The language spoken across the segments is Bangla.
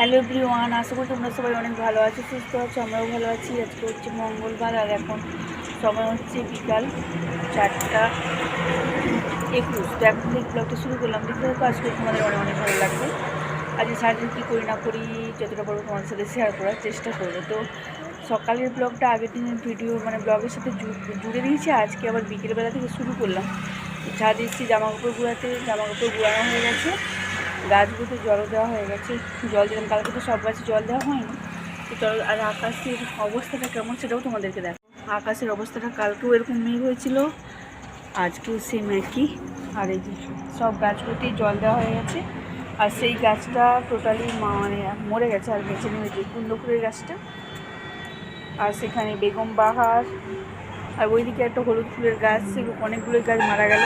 হ্যালো এভরিওয়ান, আশা করি তোমরা সবাই অনেক ভালো আছো, সুস্থ আছো, আমরাও ভালো আছি। আজকে হচ্ছে মঙ্গলবার আর এখন সময় হচ্ছে বিকাল চারটা একুশ। তো এখন থেকে ব্লগটা শুরু করলাম। দেখতে থাকো, আজকে তোমাদের অনেক অনেক ভালো লাগবে। আজকে সারাদিন কী করি না করি, যতটা পারব তোমাদের সাথে শেয়ার করার চেষ্টা করব। তো সকালের ব্লগটা আগের দিনের ভিডিও মানে ব্লগের সাথে জুড়ে দিয়েছি। আজকে আবার বিকেলবেলা থেকে শুরু করলাম। ছাদ এসেছি জামা কাপড় গুঁড়াতে জামা কাপড় গুঁড়ানো হয়ে গেছে। গাছগুলোতে জলও দেওয়া হয়ে গেছে। জল দিলাম কালকে তো সব গাছে জল দেওয়া হয়নি, তো জল আর আকাশের অবস্থাটা কেমন সেটাও তোমাদেরকে দেখো আকাশের অবস্থাটা কালকেও এরকম মেঘ হয়েছিল, আজকেও সেম একই। আর এই যে সব গাছগুলোতেই জল দেওয়া হয়ে গেছে। আর সেই গাছটা টোটালি মানে মরে গেছে আর বেঁচে নেই যে গাছটা। আর সেখানে বেগম বাহার, আর ওইদিকে একটা হলুদ ফুলের গাছ সেগুলো অনেকগুলোই গাছ মারা গেল।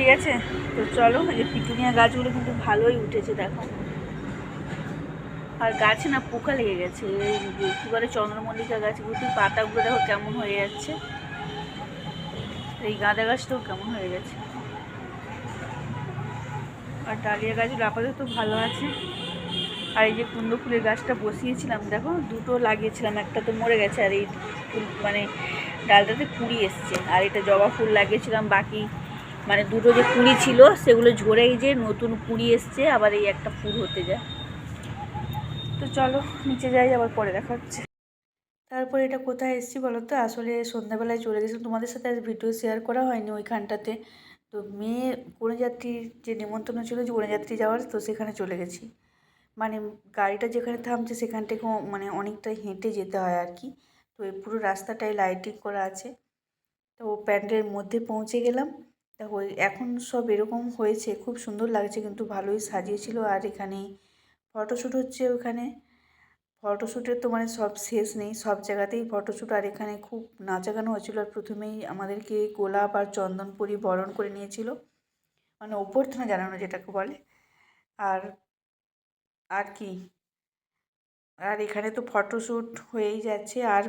ঠিক আছে? তো চলো, এই যে পিটুনিয়া গাছগুলো কিন্তু ভালোই উঠেছে, দেখো। আর গাছে না পোকা লেগে গেছে কী বলে চন্দ্রমল্লিকা গাছগুলো পাতাগুলো দেখো কেমন হয়ে যাচ্ছে। এই গাঁদা গাছটাও কেমন হয়ে গেছে। আর ডালিয়া গাছগুলো আপাতত ভালো আছে। আর এই যে কুন্দ ফুলের গাছটা বসিয়েছিলাম, দেখো, দুটো লাগিয়েছিলাম, একটা তো মরে গেছে, আর এই ফুল মানে ডালটাতে কুড়ি এসছে। আর এটা জবা ফুল লাগিয়েছিলাম, বাকি মানে দুটো যে কুড়ি ছিল, সেগুলো ঝরেই যে নতুন কুড়ি এসছে, আবার এই একটা ফুল হতে যায়। তো চলো, নিচে যাই, আবার পরে দেখা হচ্ছে। তারপরে এটা কোথায় এসেছি বলো তো? আসলে সন্ধ্যাবেলায় চলে গেছিলাম। তোমাদের সাথে আর ভিডিও শেয়ার করা হয়নি ওইখানটাতে। তো মেয়ে যাত্রীর যে নিমন্ত্রণ ছিল যে যাত্রী যাওয়ার, তো সেখানে চলে গেছি। মানে গাড়িটা যেখানে থামছে, সেখান থেকে মানে অনেকটাই হেঁটে যেতে হয় আর কি। তো এই পুরো রাস্তাটাই লাইটিং করা আছে। তো প্যান্ডেলের মধ্যে পৌঁছে গেলাম। দেখো এখন সব এরকম হয়েছে, খুব সুন্দর লাগছে কিন্তু ভালোই সাজিয়েছিল আর এখানে ফটোশ্যুট হচ্ছে ওখানে। ফটোশ্যুটের তো মানে সব শেষ নেই, সব জায়গাতেই ফটোশ্যুট আর এখানে খুব নাচা গানো হচ্ছিল আর প্রথমেই আমাদেরকে গোলাপ আর চন্দনপুরি বরণ করে নিয়েছিল। মানে অভ্যর্থনা জানানো যেটাকে বলে। আর আর কি? আর এখানে তো ফটোশ্যুট হয়েই যাচ্ছে, আর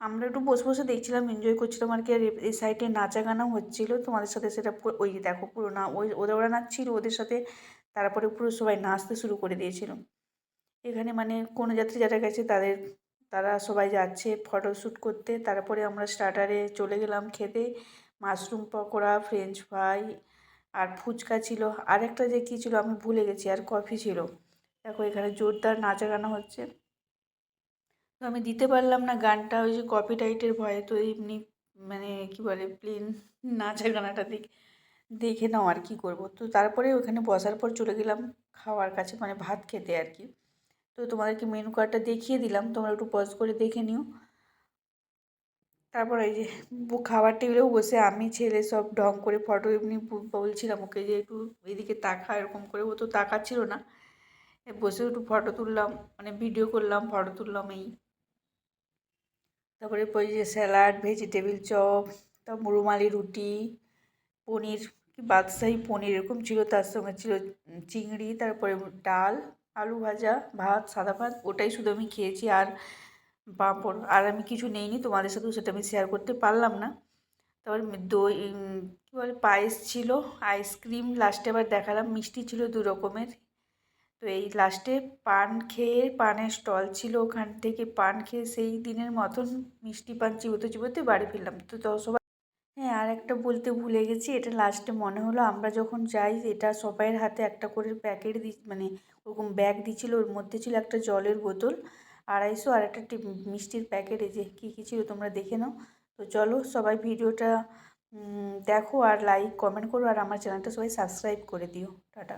আমরা একটু বসে বসে দেখছিলাম এনজয় করছিলাম আর কি। আর এই সাইডে নাচা গানাও হচ্ছিল। তোমাদের সাথে সেটা ওই দেখো পুরো না, ওই ওদের ওরা নাচছিল ওদের সাথে। তারপরে পুরো সবাই নাচতে শুরু করে দিয়েছিল। এখানে মানে কোনো যাত্রী যারা গেছে তাদের, তারা সবাই যাচ্ছে ফটোশ্যুট করতে। তারপরে আমরা স্টার্টারে চলে গেলাম খেতে। মাশরুম পকোড়া ফ্রেঞ্চ ফ্রাই আর ফুচকা ছিল। আর একটা যে কী ছিল আমি ভুলে গেছি, আর কফি ছিল। দেখো এখানে জোরদার নাচা গানা হচ্ছে। তো আমি দিতে পারলাম না গানটা, ওই যে কপিরাইটের ভয়ে তো এমনি মানে কি বলে প্লেন নাচা গানাটা দেখ, দেখে নাও আর কি করব। তো তারপরে ওখানে বসার পর চলে গেলাম খাওয়ার কাছে মানে ভাত খেতে আর কি। তো তোমাদেরকে মেনু কার্ডটা দেখিয়ে দিলাম, তোমরা একটু পজ করে দেখে নিও। তারপর এই যে খাবার টেবিলেও বসে আমি, ছেলে সব ঢং করে ফটো এমনি বলছিলাম ওকে যে একটু এদিকে তাকা, এরকম করে। ও তো তাকাচ্ছিল না। বসে একটু ফটো তুললাম মানে ভিডিও করলাম ফটো তুললাম এই তারপরে স্যালাড, ভেজিটেবিল চপ তারপর রুমালি রুটি, পনির, কি বাদশাহী পনির এরকম ছিল, তার সঙ্গে ছিল চিংড়ি, তারপরে ডাল, আলু ভাজা, ভাত, সাদা ভাত, ওটাই শুধু আমি খেয়েছি আর পাঁপড়। আর আমি কিছু নেইনি, তোমাদের সাথেও সেটা আমি শেয়ার করতে পারলাম না। তারপর দই কী বলে, পায়েস ছিল আইসক্রিম লাস্টে আবার দেখালাম, মিষ্টি ছিল দু রকমের। তো এই লাস্টে পান খেয়ে পানের স্টল ছিল ওখান থেকে পান খেয়ে সেই দিনের মতন মিষ্টি পান চিবোতে চিবোতে বাড়ি ফিরলাম। তো সবাই হ্যাঁ আর একটা বলতে ভুলে গেছি, এটা লাস্টে মনে হলো আমরা যখন যাই, এটা সবাইয়ের হাতে একটা করে প্যাকেট দি মানে ওরকম ব্যাগ দিচ্ছিল ওর মধ্যে ছিল একটা জলের বোতল, আড়াইশো আর একটা মিষ্টির প্যাকেট যে কী কী ছিল তোমরা দেখে নাও। তো চলো সবাই ভিডিওটা দেখো আর লাইক কমেন্ট করো, আর আমার চ্যানেলটা সবাই সাবস্ক্রাইব করে দিও। টাটা।